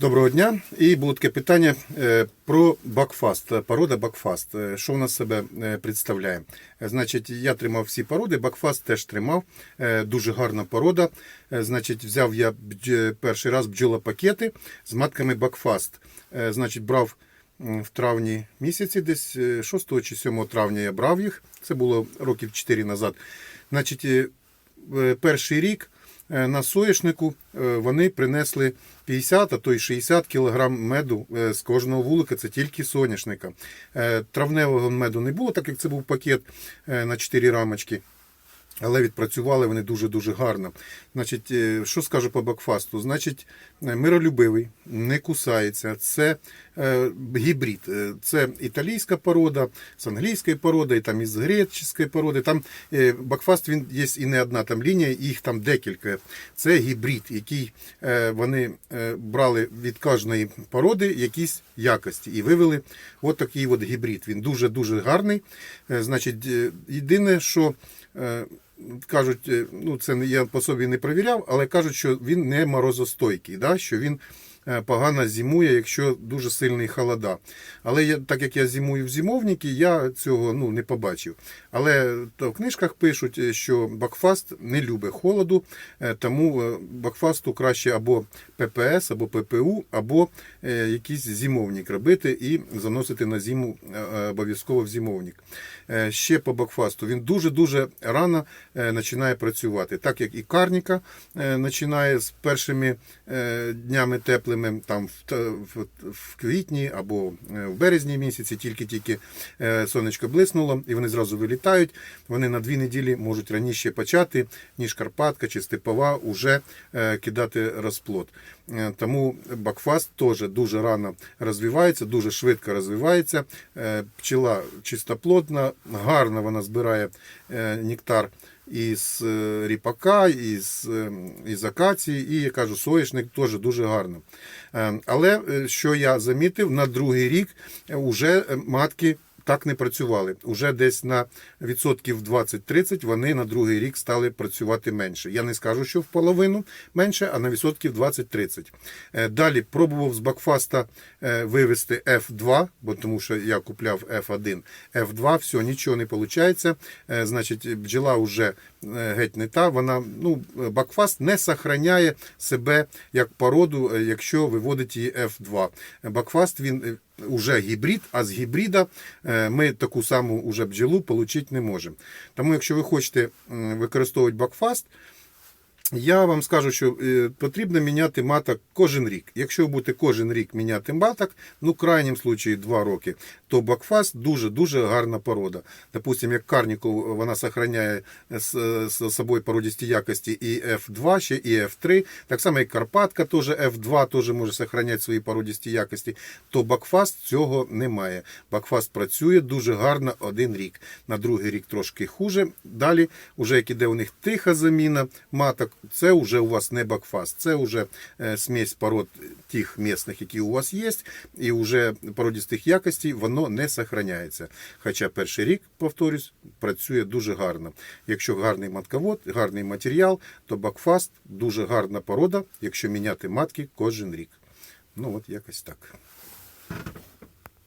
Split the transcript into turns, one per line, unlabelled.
Доброго дня. І було таке питання е, про бакфаст. Порода бакфаст. Е, Що вона себе е, представляє? Значить, я тримав всі породи, бакфаст теж тримав. Дуже гарна порода. Значить, взяв я перший раз бджолопакети з матками бакфаст. Значить, брав в травні місяці, десь е, 6 чи 7 травня я брав їх. Це було років 4 назад. Значить, перший рік на соняшнику е, вони принесли 50, а то й 60 кг меду е, з кожного вулика, це тільки соняшника. Е, Травневого меду не було, так як це був пакет е, на 4 рамочки. Але відпрацювали вони дуже-дуже гарно. Значить, е, що скажу по бакфасту? Значить, е, миролюбивий, не кусається. Це е, гібрид. Е, Це італійська порода, з англійської породи, і там із греческої породи. Там е, бакфаст він є і не одна там лінія, їх там декілька. Це гібрид, який е, вони е, брали від кожної породи якісь якості і вивели от такий от гібрид. Він дуже-дуже гарний. Е, Значить, єдине, що кажуть, е, ну це я по собі не перевіряв, але кажуть, що він не морозостойкий, да? що він погано зимує, якщо дуже сильний холода. Але я, так як я зимую в зимовникі, я цього ну, не побачив. Але то в книжках пишуть, е, що Бакфаст не любить холоду, е, тому е, Бакфасту краще або ППС, або ППУ, або е, якийсь зимовник робити і заносити на зиму е, е, обов'язково в зимовник. Е, Ще по Бакфасту він дуже-дуже рано е, починає працювати, так як і Карніка е, починає з першими е, днями теплими, там в, та- в, в квітні або е, в березні місяці, тільки-тільки е, сонечко блиснуло, і вони зразу вилітають. Вони на дві неділі можуть раніше почати, ніж Карпатка чи Степова уже е, кидати розплод. Е, Тому Бакфаст теж дуже рано розвивається, дуже швидко розвивається. Е, Пчела чистоплотна, гарно вона збирає е, нектар із ріпака, із, е, із акації, і я кажу, соняшник теж дуже гарно. Е, Але що я замітив, на другий рік вже матки так не працювали. Уже десь на відсотків 20-30 вони на другий рік стали працювати менше. Я не скажу, що в половину менше, а на відсотків 20-30. Е, Далі пробував з Бакфаста е, вивести F2, бо тому що я купляв F1, F2, все, нічого не виходить. Значить, бджола вже е, геть не та. Вона, ну, Бакфаст не сохраняє себе як породу, е, якщо виводить її F2. Бакфаст він е, уже гібрид, а з гібрида е, ми таку саму уже бджілу отримати не можемо. Тому, якщо ви хочете використовувати бакфаст, я вам скажу, що е, потрібно міняти маток кожен рік. Якщо ви будете кожен рік міняти маток, ну в крайнім случаї 2 роки, то бакфаст дуже-дуже гарна порода. Допустим, як Карніку вона сохраняє з, з собою породісті якості і F2, ще і F3, так само і Карпатка теж F2 теж може сохраняти свої породісті якості, то бакфаст цього немає. Бакфаст працює дуже гарно один рік. На другий рік трошки хуже. Далі, вже як іде у них тиха заміна маток, це вже у вас не бакфаст, це вже е, смесь пород тих місних, які у вас є, і вже породістих якостей воно не сохраняється. Хоча перший рік, повторюсь, працює дуже гарно. Якщо гарний матковод, гарний матеріал, то бакфаст дуже гарна порода, якщо міняти матки кожен рік. Ну от якось так.